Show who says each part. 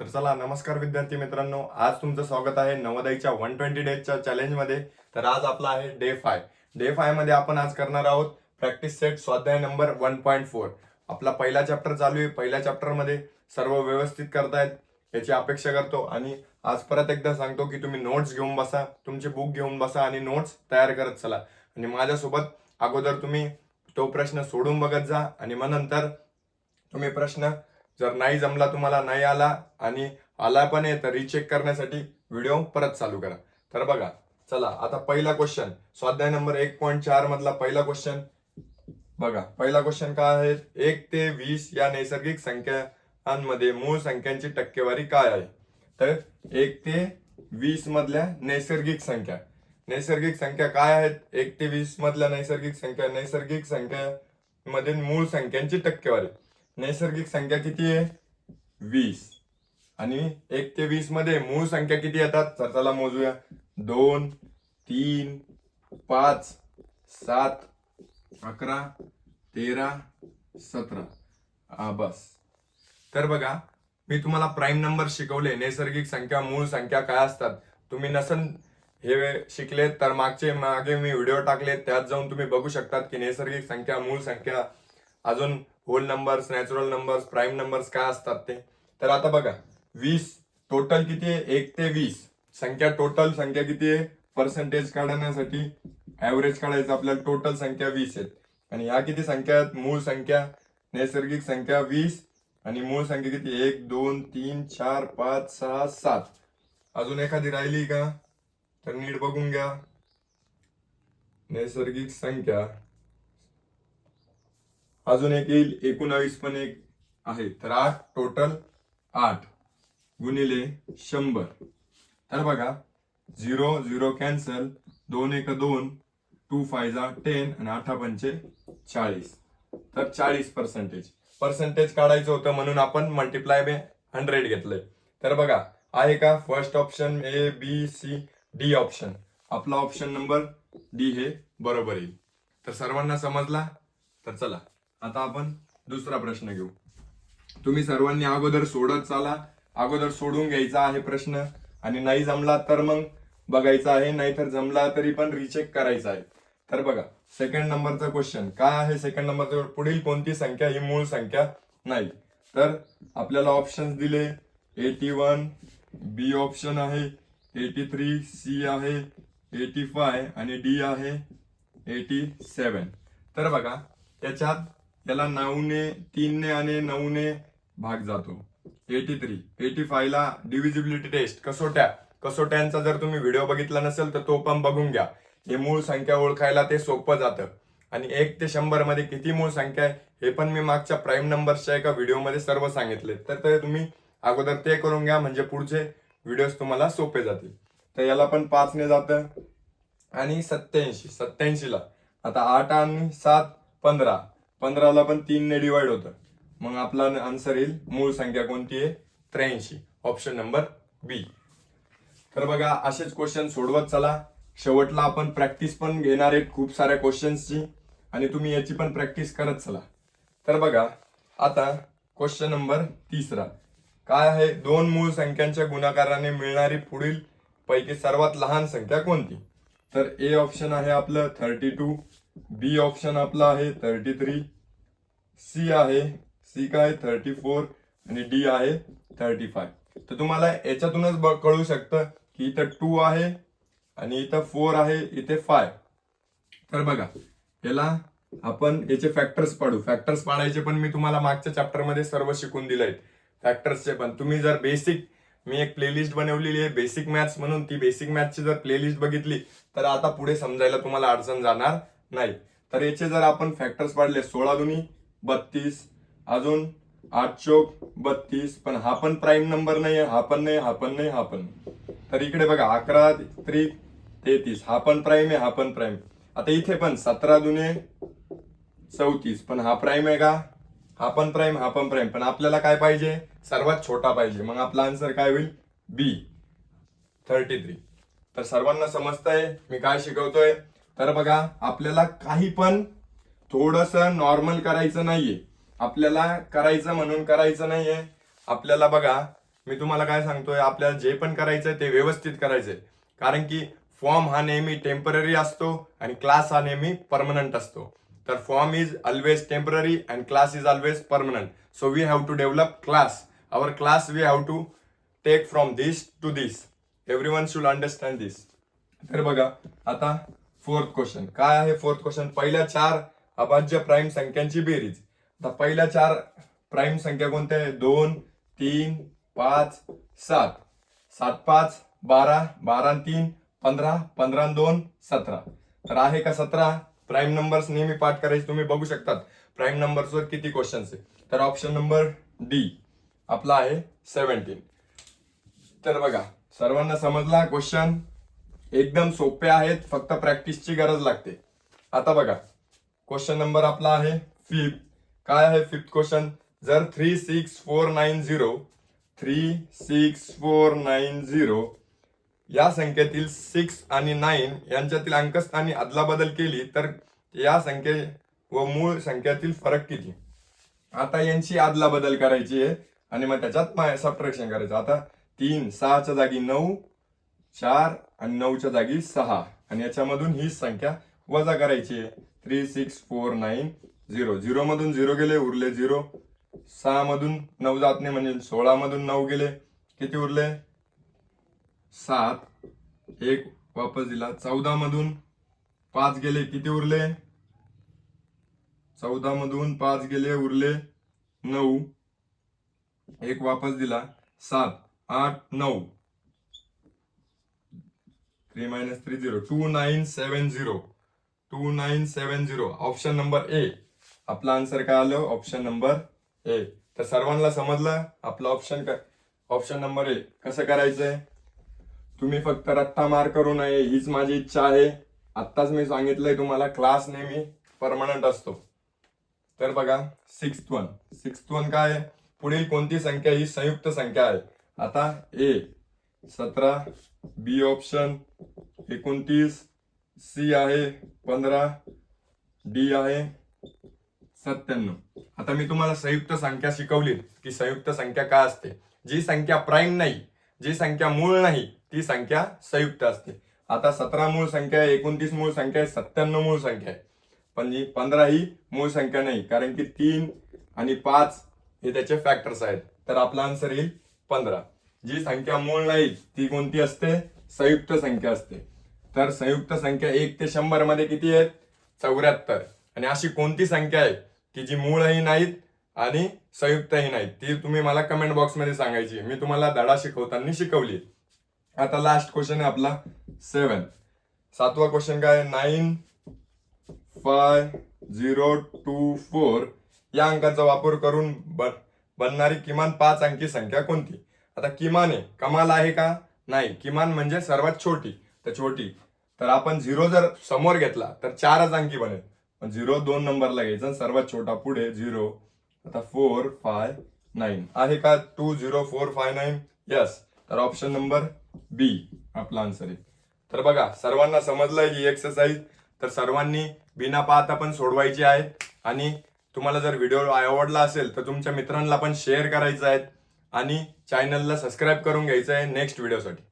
Speaker 1: तर चला नमस्कार विद्यार्थी मित्रांनो. आज तुमचं स्वागत आहे नवोदयच्या वन ट्वेंटी डेजच्या चॅलेंजमध्ये तर आज आपला आहे डे फाय डे फायमध्ये आपण आज करणार आहोत प्रॅक्टिस सेट स्वाध्याय नंबर वन पॉईंट फोर आपला पहिला चॅप्टर चालू आहे. पहिल्या चॅप्टरमध्ये सर्व व्यवस्थित करतायत याची अपेक्षा करतो. आणि आज परत एकदा सांगतो की तुम्ही नोट्स घेऊन बसा तुमचे बुक घेऊन बसा आणि नोट्स तयार करत चला. आणि माझ्यासोबत अगोदर तुम्ही तो प्रश्न सोडून बघत जा. आणि मग नंतर तुम्ही प्रश्न जर नाही जमला तुम्हाला नाही आला आणि आला पण आहे तर रिचेक करण्यासाठी व्हिडिओ परत चालू करा. तर बघा चला आता पहिला क्वेश्चन स्वाध्याय नंबर एक पॉईंट चार मधला पहिला क्वेश्चन बघा पहिला क्वेश्चन काय आहे? एक ते वीस या नैसर्गिक संख्यांमध्ये मूळ संख्यांची टक्केवारी काय आहे? तर एक ते वीस मधल्या नैसर्गिक संख्या. नैसर्गिक संख्या काय आहेत? एक ते वीस मधल्या नैसर्गिक संख्या. नैसर्गिक संख्या मधील मूळ संख्यांची टक्केवारी. नैसर्गिक संख्या किती आहे? वीस. आणि एक ते वीसमध्ये मूळ संख्या किती येतात? तर चला मोजूया. दोन तीन पाच सात अकरा तेरा सतरा. हा बस. तर बघा मी तुम्हाला प्राईम नंबर शिकवले. नैसर्गिक संख्या मूळ संख्या काय असतात? तुम्ही नसन हे शिकले तर मागचे मागे मी व्हिडिओ टाकले त्यात जाऊन तुम्ही बघू शकतात की नैसर्गिक संख्या मूळ संख्या अजून whole numbers natural numbers prime numbers काय असतात ते? तर आता बघा वीस टोटल किती आहे? एक ते वीस. संख्या टोटल संख्या किती आहे? पर्सेंटेज काढण्यासाठी ऍव्हरेज काढायचं आपल्याला टोटल संख्या वीस आहेत. आणि ह्या किती संख्या आहेत? मूळ संख्या नैसर्गिक संख्या वीस आणि मूळ संख्या किती? एक दोन तीन चार पाच सहा सात. अजून एखादी राहिली का? तर नीट बघून घ्या. नैसर्गिक संख्या अजून एक येईल एकोणावीस पण एक आहे. तर आठ टोटल आठ. गुणिले शंभर. तर बघा झिरो झिरो कॅन्सल दोन एक दोन टू फायजा टेन आणि आठा पंचे चाळीस. तर चाळीस पर्सेंटेज पर्सेंटेज काढायचं होतं म्हणून आपण मल्टिप्लाय बे हंड्रेड घेतलंय. तर बघा आहे का first option A B C D option आपला ऑप्शन नंबर डी हे बरोबर येईल. तर सर्वांना समजला? तर चला. आता आपण दुसरा प्रश्न घेऊ. तुम्ही सर्वांनी अगोदर सोडत चाला. अगोदर सोडून घ्यायचा आहे प्रश्न. आणि नाही जमला तर मग बघायचा आहे. नाहीतर जमला तरी पण रिचेक करायचा आहे. तर बघा सेकंड नंबरचा क्वेश्चन काय आहे सेकंड नंबरचा पुढील कोणती संख्या? ही मूळ संख्या नाही. तर आपल्याला ऑप्शन्स दिले. एटी वन बी ऑप्शन आहे. एटी थ्री सी आहे. एटी फाय आणि डी आहे. एटी सेवन तर बघा त्याच्यात त्याला नऊने तीनने आणि नऊने भाग जातो. एटी थ्री एटी फाय ला डिव्हिजिबिलिटी टेस्ट कसोट्या. कसोट्यांचा जर तुम्ही व्हिडिओ बघितला नसेल तर तो पण बघून घ्या. हे मूळ संख्या ओळखायला ते सोपं जातं. आणि एक ते शंभरमध्ये किती मूळ संख्या आहे हे पण मी मागच्या प्राईम नंबरच्या एका व्हिडिओमध्ये सर्व सांगितले. तर ते तुम्ही अगोदर ते करून घ्या म्हणजे पुढचे व्हिडिओज तुम्हाला सोपे जातील. तर याला पण पाचने जातं. आणि सत्याऐंशी सत्याऐंशीला आता आठ आणि सात पंधरा. पंधराला पण तीनने डिवाइड होतं. मग आपला आन्सर येईल मूळ संख्या कोणती आहे? त्र्याऐंशी. ऑप्शन नंबर बी तर बघा असेच क्वेश्चन सोडवत चला. शेवटला आपण प्रॅक्टिस पण घेणार आहेत खूप साऱ्या क्वेश्चन्सची आणि तुम्ही याची पण प्रॅक्टिस करत चला. तर बघा आता क्वेश्चन नंबर तिसरा. काय आहे? दोन मूळ संख्यांच्या गुणाकाराने मिळणारी पुढील पैकी सर्वात लहान संख्या कोणती? तर ए ऑप्शन आहे आपलं थर्टी टू बी ऑप्शन आपला आहे थर्टी थ्री सी आहे सी काय थर्टी फोर आणि डी आहे थर्टी फाय तर तुम्हाला याच्यातूनच कळू शकतं की इथं टू आहे आणि इथं फोर आहे इथे फाय तर बघा याला आपण याचे फॅक्टर्स पाडू. फॅक्टर्स पाडायचे पण मी तुम्हाला मागच्या चॅप्टरमध्ये सर्व शिकून दिले आहेत फॅक्टर्सचे पण. तुम्ही जर बेसिक मी एक प्लेलिस्ट बनवलेली आहे बेसिक मॅथ्स म्हणून ती बेसिक मॅथ्सची जर प्लेलिस्ट बघितली तर आता पुढे समजायला तुम्हाला अडचण जाणार नाही. तर याचे जर आपण फॅक्टर्स पाडले सोळा दुनी बत्तीस. अजून आठ चोक बत्तीस. पण हा पण प्राईम नंबर नाही हा पण नाही हा पण नाही हा पण तर इकडे बघा अकरा त्री तेहतीस. हा पण प्राईम आहे हा पण प्राईम आता इथे पण सतरा दुने चौतीस. पण हा प्राईम आहे का? हा पण प्राईम हा पण प्राईम पण आपल्याला काय पाहिजे? सर्वात छोटा पाहिजे. मग आपला आन्सर काय होईल? बी थर्टी थ्री तर सर्वांना समजतंय? मी काय शिकवतोय? तर बघा आपल्याला काही पण थोडस नॉर्मल करायचं नाहीये. आपल्याला करायचं म्हणून करायचं नाहीये. आपल्याला बघा मी तुम्हाला काय सांगतोय आपल्याला जे पण करायचंय ते व्यवस्थित करायचंय. कारण की फॉर्म हा नेहमी टेंपररी असतो आणि क्लास हा नेहमी परमनंट असतो. तर form is always temporary and class is always permanent so we have to develop class our class we have to take from this to this everyone should understand this तर बघा आता fourth question काय आहे fourth question पहिल्या चार अभाज्य prime संख्यांची बेरीज. आता पहिल्या चार प्राईम संख्या कोणत्या आहे? दोन तीन पाच सात. सात पाच बारा बारा तीन पंधरा पंधरा दोन सतरा. तर आहे का सतरा? प्राईम नंबर्स नेहमी पाठ करायचे तुम्ही बघू शकतात. प्राईम नंबर्सवर किती क्वेश्चन्स आहे तर ऑप्शन नंबर डी आपला आहे सेव्हन्टीन तर बघा सर्वांना समजला क्वेश्चन एकदम सोपे आहेत फक्त प्रॅक्टिसची गरज लागते. आता बघा क्वेश्चन नंबर आपला आहे फिफ्थ काय आहे फिफ्थ क्वेश्चन? जर three six four nine zero three six four nine zero या संख्येतील सिक्स आणि नाईन यांच्यातील अंकस्थानी अदलाबदल केली तर या संख्ये व मूळ संख्यातील फरक किती? आता यांची अदलाबदल करायची आहे आणि मग त्याच्यात सबट्रॅक्शन करायचं. आता तीन सहाच्या जागी नऊ चार आणि नऊच्या जागी सहा. आणि याच्यामधून ही संख्या वजा करायची आहे. Three six four nine zero झिरोमधून zero गेले उरले झिरो सहामधून नऊ जात नाही म्हणजे सोळामधून नऊ गेले. किती उरले? सात. एक वापस दिला. चौदामधून पाच गेले किती उरले? चौदामधून पाच गेले उरले नऊ. एक वापस दिला. सात आठ नऊ. Three minus three zero. Two nine seven zero. Two nine seven zero. Option number A. आपला आन्सर काय आलं? Option number A. तर सर्वांना समजलं? आपलं ऑप्शन काय? Option number A. कसं करायचंय? तुम्ही फक्त रट्टा मार करू नये. हीच माझी इच्छा आहे. आत्ताच मी सांगितलंय तुम्हाला क्लास नेहमी परमनंट असतो. तर बघा सिक्स वन सिक्स वन काय? आहे पुढील कोणती संख्या? ही संयुक्त संख्या आहे. आता ए. सतरा बी ऑप्शन एकोणतीस सी आहे पंधरा डी आहे सत्त्याण्णव. आता मी तुम्हाला संयुक्त संख्या शिकवली की संयुक्त संख्या काय असते? जी संख्या प्राईम नाही जी संख्या मूळ नाही ती संख्या संयुक्त असते. आता सतरा मूळ संख्या आहे एकोणतीस मूळ संख्या आहे सत्त्याण्णव मूळ संख्या आहे. पण ही पंधरा ही मूळ संख्या नाही कारण की तीन आणि पाच हे त्याचे फॅक्टर्स आहेत. तर आपला आन्सर येईल पंधरा. जी संख्या मूळ नाही ती कोणती असते? संयुक्त संख्या असते. तर संयुक्त संख्या एक ते शंभरमध्ये किती आहेत? चौऱ्याहत्तर. आणि अशी कोणती संख्या आहे? की जी मूळही नाहीत आणि संयुक्तही नाहीत. ती तुम्ही मला कमेंट बॉक्समध्ये सांगायची मी तुम्हाला धडा शिकवताना शिकवली आता लास्ट क्वेश्चन आहे आपला सेवन सातवा क्वेश्चन काय? Nine five zero two four या अंकाचा वापर करून बन बनणारी किमान पाच अंकी संख्या कोणती? आता किमान आहे. कमाल आहे का? नाही. किमान म्हणजे सर्वात छोटी. तर छोटी. तर आपण झिरो जर समोर घेतला तर चारच अंकी बनेल. पण झिरो दोन नंबरला घ्यायचा सर्वात छोटा पुढे झिरो. आता फोर फाय नाईन. आहे का? Two zero four five nine? Yes तर ऑप्शन नंबर बी आपला आन्सर आहे. तर बघा सर्वांना समजलंय ही एक्सरसाइज तर सर्वांनी बिना पाहता पण सोडवायची आहे. आणि तुम्हाला जर व्हिडिओ आवडला असेल तर तुमच्या मित्रांना पण शेअर करायचं आहे. आणि चॅनलला सबस्क्राईब करून घ्यायचं आहे नेक्स्ट व्हिडिओसाठी